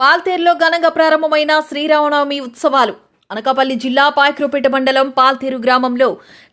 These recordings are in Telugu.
పాల్తేరులో ఘనంగా ప్రారంభమైన శ్రీరామనవమి ఉత్సవాలు. అనకాపల్లి జిల్లా పాయక్రోపేట మండలం పాల్తేరు గ్రామంలో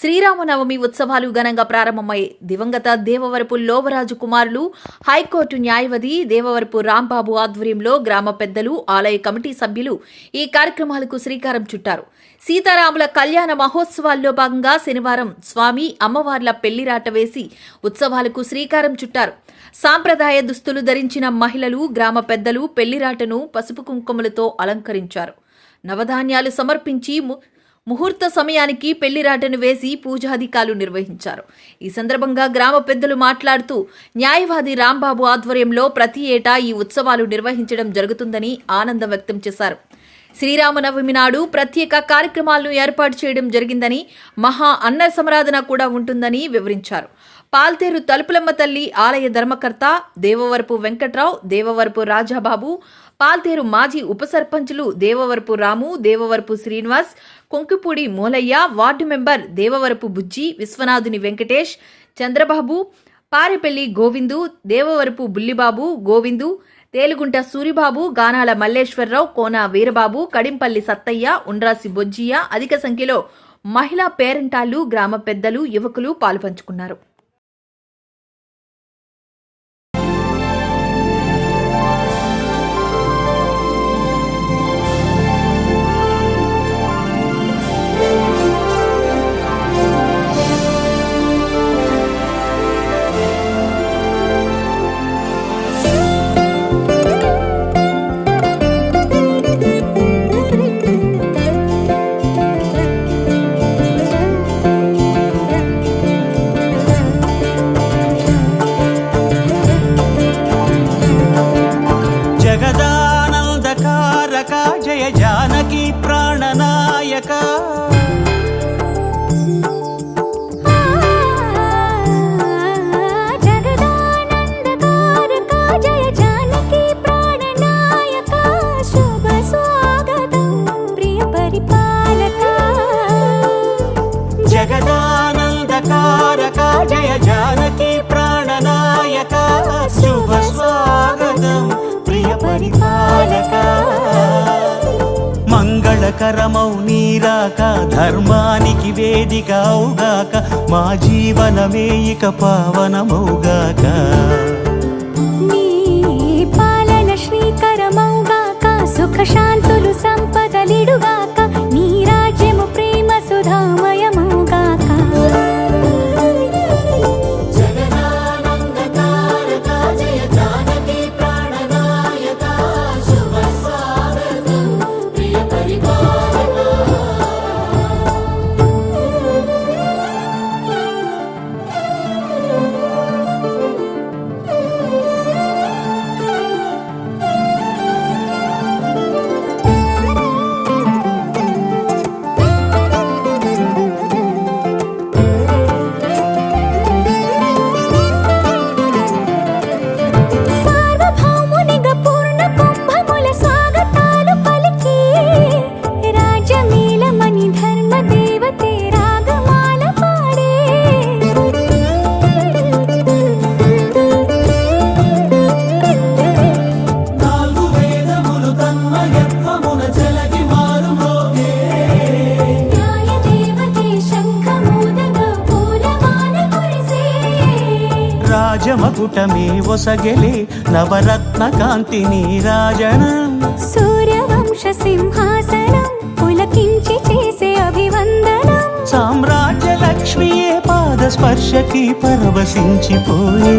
శ్రీరామనవమి ఉత్సవాలు ఘనంగా ప్రారంభమయ్యాయి. దివంగత దేవవరపు లోవరాజు కుమారులు హైకోర్టు న్యాయవాది దేవవరపు రాంబాబు ఆధ్వర్యంలో గ్రామ పెద్దలు ఆలయ కమిటీ సభ్యులు ఈ కార్యక్రమాలకు శ్రీకారం చుట్టారు. సీతారాముల కళ్యాణ మహోత్సవాల్లో భాగంగా శనివారం స్వామి అమ్మవార్ల పెళ్ళిరాట వేసి ఉత్సవాలకు శ్రీకారం చుట్టారు. సాంప్రదాయ దుస్తులు ధరించిన మహిళలు గ్రామ పెద్దలు పెళ్ళిరాటను పసుపు కుంకుమలతో అలంకరించారు. నవధాన్యాలు సమర్పించి ము- ముహూర్త సమయానికి పెళ్ళిరాటను వేసి పూజాధికాలు నిర్వహించారు. ఈ సందర్భంగా గ్రామ పెద్దలు మాట్లాడుతూ న్యాయవాది రాంబాబు ఆధ్వర్యంలో ప్రతి ఏటా ఈ ఉత్సవాలు నిర్వహించడం జరుగుతుందని ఆనందం వ్యక్తం చేశారు. శ్రీరామనవమి నాడు ప్రత్యేక కార్యక్రమాలను ఏర్పాటు చేయడం జరిగిందని మహా అన్న సమరాధన కూడా ఉంటుందని వివరించారు. పాల్తేరు తలుపులమ్మ తల్లి ఆలయ ధర్మకర్త దేవవరపు వెంకట్రావు దేవవరపు రాజాబాబు పాల్తేరు మాజీ ఉప సర్పంచులు దేవవరపు రాము దేవవరపు శ్రీనివాస్ కొంకిపూడి మూలయ్య వార్డు మెంబర్ దేవవరపు బుజ్జి విశ్వనాథుని వెంకటేష్ చంద్రబాబు పారెపల్లి గోవిందు దేవవరపు బుల్లిబాబు గోవిందు తేలుగుంట సూరిబాబు గానాల మల్లేశ్వరరావు కోన వీరబాబు కడింపల్లి సత్తయ్య ఉండ్రాసి బొజ్జియ అధిక సంఖ్యలో మహిళా పేరెంటాళ్ళు గ్రామ పెద్దలు యువకులు పాలుపంచుకున్నారు. పరిపాలక. మంగళకరమౌ నీరాక ధర్మానికి వేదిక అవుగాక మా జీవనమే ఇక పావనమౌగాక పాలన శ్రీకరమౌగాక సుఖ శాంతులు సంపదలిడుగాక. రాజమకుటమే ఒసగెలే నవరత్న కాంతి నీరాజనం. సూర్యవంశ సింహాసనం పులకించి చేసే అభివందనం. సామ్రాజ్య లక్ష్మియే పాద స్పర్శకి పరవశించిపోయే.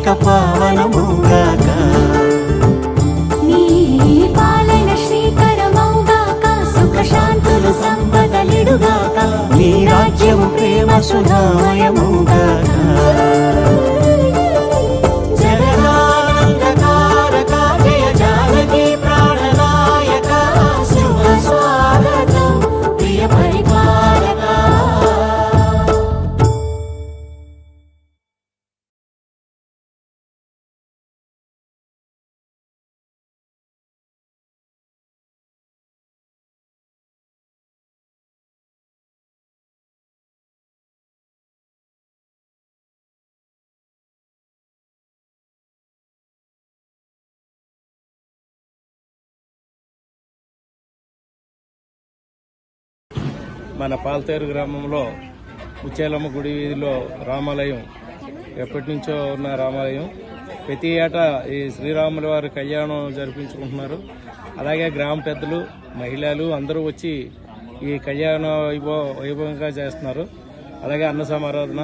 ఇక పావనముగాక నీ పాలన శ్రీకరమౌగాక సుఖ శాంతులు సంపదలిడుగాక. నీ రాజ్యము ప్రేమ సుధామయముగాక మన పాల్తేరు గ్రామంలో ఉచ్చేలమ్మ గుడి వీధిలో రామాలయం ఎప్పటి నుంచో ఉన్న రామాలయం. ప్రతి ఏటా ఈ శ్రీరాముల వారి కళ్యాణం జరిపించుకుంటున్నారు. అలాగే గ్రామ పెద్దలు మహిళలు అందరూ వచ్చి ఈ కళ్యాణ వైభవ వైభవంగా చేస్తున్నారు. అలాగే అన్న సమారాధన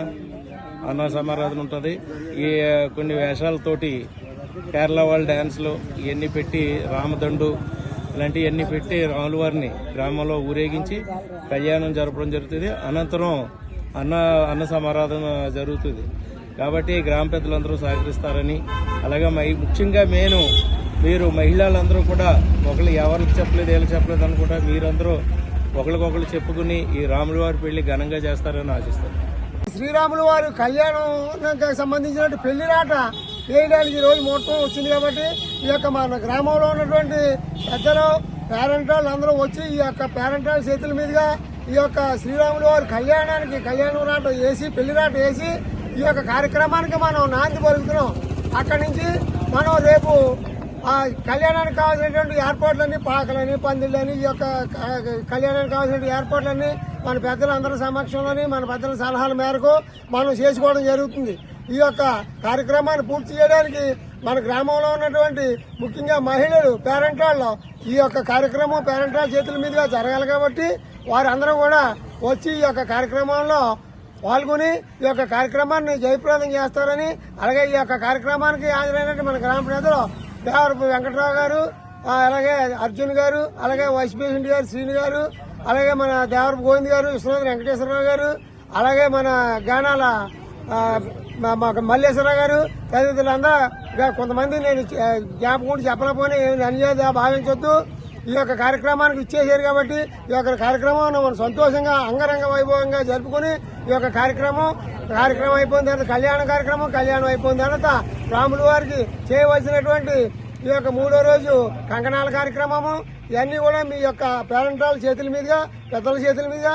అన్న సమారాధన ఉంటుంది. ఈ కొన్ని వేషాలతోటి కేరళ వాళ్ళ డ్యాన్స్లు ఇవన్నీ పెట్టి రామదండు ఇలాంటివన్నీ పెట్టి రాములవారిని గ్రామంలో ఊరేగించి కళ్యాణం జరపడం జరుగుతుంది. అనంతరం అన్న అన్న సమారాధన జరుగుతుంది. కాబట్టి గ్రామ పెద్దలందరూ సహకరిస్తారని అలాగే మై ముఖ్యంగా నేను మీరు మహిళలందరూ కూడా ఒకళ్ళు ఎవరికి చెప్పలేదు వీళ్ళకి చెప్పలేదు అనుకుంటా మీరందరూ ఒకరికొకరు చెప్పుకుని ఈ రాముల వారి పెళ్ళి ఘనంగా చేస్తారని ఆశిస్తాను. శ్రీరాములు వారు కళ్యాణం సంబంధించినటువంటి పెళ్ళి రాట వేయడానికి ఈ రోజు ముహూర్తం వచ్చింది కాబట్టి ఈ యొక్క మన గ్రామంలో ఉన్నటువంటి పెద్దలు పేరెంటాలు అందరూ వచ్చి ఈ యొక్క పేరెంటాల చేతుల మీదుగా ఈ యొక్క శ్రీరాములు వారి కళ్యాణానికి కళ్యాణం రాట వేసి పెళ్ళి రాట వేసి ఈ యొక్క కార్యక్రమానికి మనం నాంది పలుకుతున్నాం. అక్కడి నుంచి మనం రేపు ఆ కళ్యాణానికి కావాల్సినటువంటి ఏర్పాట్లన్నీ పాకలని పందిళ్ళని ఈ యొక్క కళ్యాణానికి కావాల్సిన ఏర్పాట్లన్నీ మన పెద్దలందరి సమక్షంలోని మన పెద్దల సలహాల మేరకు మనం చేసుకోవడం జరుగుతుంది. ఈ యొక్క కార్యక్రమాన్ని పూర్తి చేయడానికి మన గ్రామంలో ఉన్నటువంటి ముఖ్యంగా మహిళలు పేరెంటాళ్ళు ఈ యొక్క కార్యక్రమం పేరెంటాల చేతుల మీదుగా జరగాలి కాబట్టి వారందరూ కూడా వచ్చి ఈ యొక్క కార్యక్రమంలో పాల్గొని ఈ యొక్క కార్యక్రమాన్ని జయప్రదం చేస్తారని అలాగే ఈ యొక్క కార్యక్రమానికి హాజరైనటువంటి మన గ్రామ ప్రజలు దేవరపు వెంకటరావు గారు అలాగే అర్జున్ గారు అలాగే వైస్ ప్రెసిడెంట్ గారు శ్రీని గారు అలాగే మన దేవరపు గోవింద్ గారు విశ్వనాథ్ వెంకటేశ్వరరావు గారు అలాగే మన గానాల మాకు మా- మల్లేశ్వరరావు గారు తదితరులందరూ ఇంకా కొంతమంది నేను జ్ఞాపకం ఉండి చెప్పలేకపోయినా ఏమి అన్యాయ భావించొద్దు. ఈ యొక్క కార్యక్రమానికి ఇచ్చేసారు కాబట్టి ఈ యొక్క కార్యక్రమం మనం సంతోషంగా అంగరంగ వైభవంగా జరుపుకుని ఈ యొక్క కార్యక్రమం కార్యక్రమం అయిపోయిన తర్వాత కళ్యాణ కార్యక్రమం కళ్యాణం అయిపోయిన తర్వాత రాముల వారికి చేయవలసినటువంటి ఈ యొక్క మూడో రోజు కంకణాల కార్యక్రమము ఇవన్నీ కూడా మీ యొక్క పేరెంటాల చేతుల మీదుగా పెద్దల చేతుల మీదుగా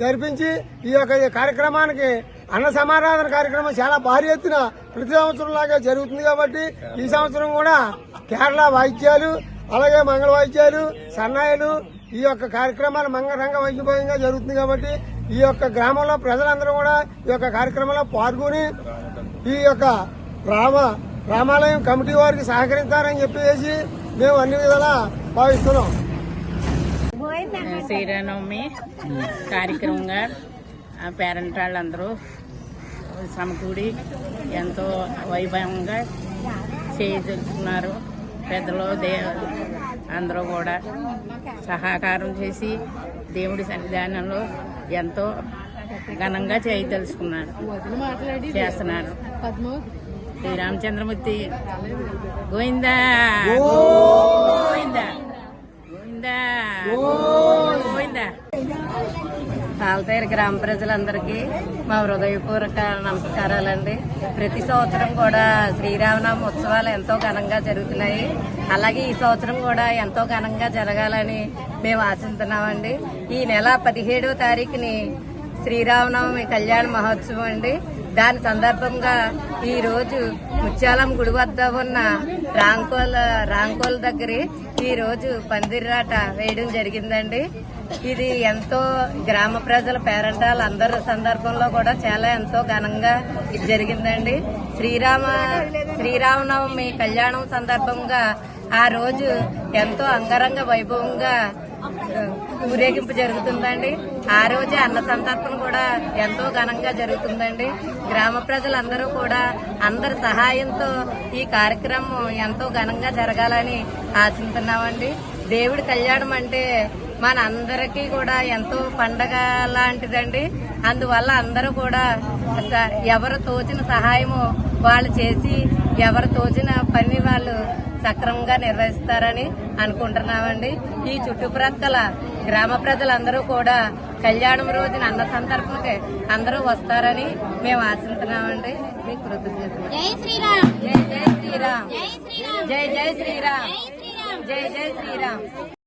జరిపించి ఈ యొక్క కార్యక్రమానికి అన్న సమారాధన కార్యక్రమం చాలా భారీ ఎత్తున ప్రతి సంవత్సరం లాగా జరుగుతుంది కాబట్టి ఈ సంవత్సరం కూడా కేరళ వాయిద్యాలు అలాగే మంగళ వాయిద్యాలు సన్నాయిలు ఈ యొక్క కార్యక్రమాలు మంగళరంగ వైద్యభాగంగా జరుగుతుంది కాబట్టి ఈ యొక్క గ్రామంలో ప్రజలందరూ కూడా ఈ యొక్క కార్యక్రమంలో పాల్గొని ఈ యొక్క రామ రామాలయం కమిటీ వారికి సహకరిస్తారని చెప్పేసి మేము అన్ని విధాలా భావిస్తున్నాం. శ్రీరామనవమి కార్యక్రమంగా పేరెంట్ వాళ్ళందరూ సమకూడి ఎంతో వైభవంగా చేయదలుచుకున్నారు పెద్దలు దే అందరూ కూడా సహకారం చేసి దేవుడి సన్నిధానంలో ఎంతో ఘనంగా చేయదలుచుకున్నారు. చేస్తున్నారు. శ్రీరామచంద్రమూర్తి గోవిందా గోవిందా గోవిందా గోవిందా. పాలతేరు గ్రామ ప్రజలందరికీ మా హృదయపూర్వక నమస్కారాలండి. ప్రతి సంవత్సరం కూడా శ్రీరామనవమి ఉత్సవాలు ఎంతో ఘనంగా జరుగుతున్నాయి. అలాగే ఈ సంవత్సరం కూడా ఎంతో ఘనంగా జరగాలని మేము ఆశిస్తున్నామండి. ఈ నెల పదిహేడవ తారీఖుని శ్రీరామనవమి కళ్యాణ మహోత్సవం అండి. దాని సందర్భంగా ఈ రోజు ముత్యాలం గుడి వద్ద ఉన్న రాంకోల్ రాంకోల్ దగ్గర ఈ రోజు పందిర్రాట వేయడం జరిగిందండి. ఇది ఎంతో గ్రామ ప్రజల పేరంటాలు అందరి సందర్భంలో కూడా చాలా ఎంతో ఘనంగా జరిగిందండి. శ్రీరామ శ్రీరామనవమి కళ్యాణం సందర్భంగా ఆ రోజు ఎంతో అంగరంగ వైభవంగా ఊరేగింపు జరుగుతుందండి. ఆ రోజే అన్న సంతర్పణ కూడా ఎంతో ఘనంగా జరుగుతుందండి. గ్రామ ప్రజలందరూ కూడా అందరి సహాయంతో ఈ కార్యక్రమం ఎంతో ఘనంగా జరగాలని ఆశిస్తున్నామండి దేవుడి కళ్యాణం అంటే మన అందరికీ కూడా ఎంతో పండగ లాంటిదండి. అందువల్ల అందరూ కూడా స- ఎవరు తోచిన సహాయము వాళ్ళు చేసి ఎవరు తోచిన పని వాళ్ళు సక్రమంగా నిర్వహిస్తారని అనుకుంటున్నామండి. ఈ చుట్టుప్రక్కల గ్రామ ప్రజలందరూ కూడా కళ్యాణం రోజున అన్న సందర్భంకి అందరూ వస్తారని మేము ఆశిస్తున్నామండి. మీకు కృతజ్ఞతలు. జై శ్రీరామ్. జై జై శ్రీరామ్. జై జై శ్రీరామ్. జై జై శ్రీరామ్.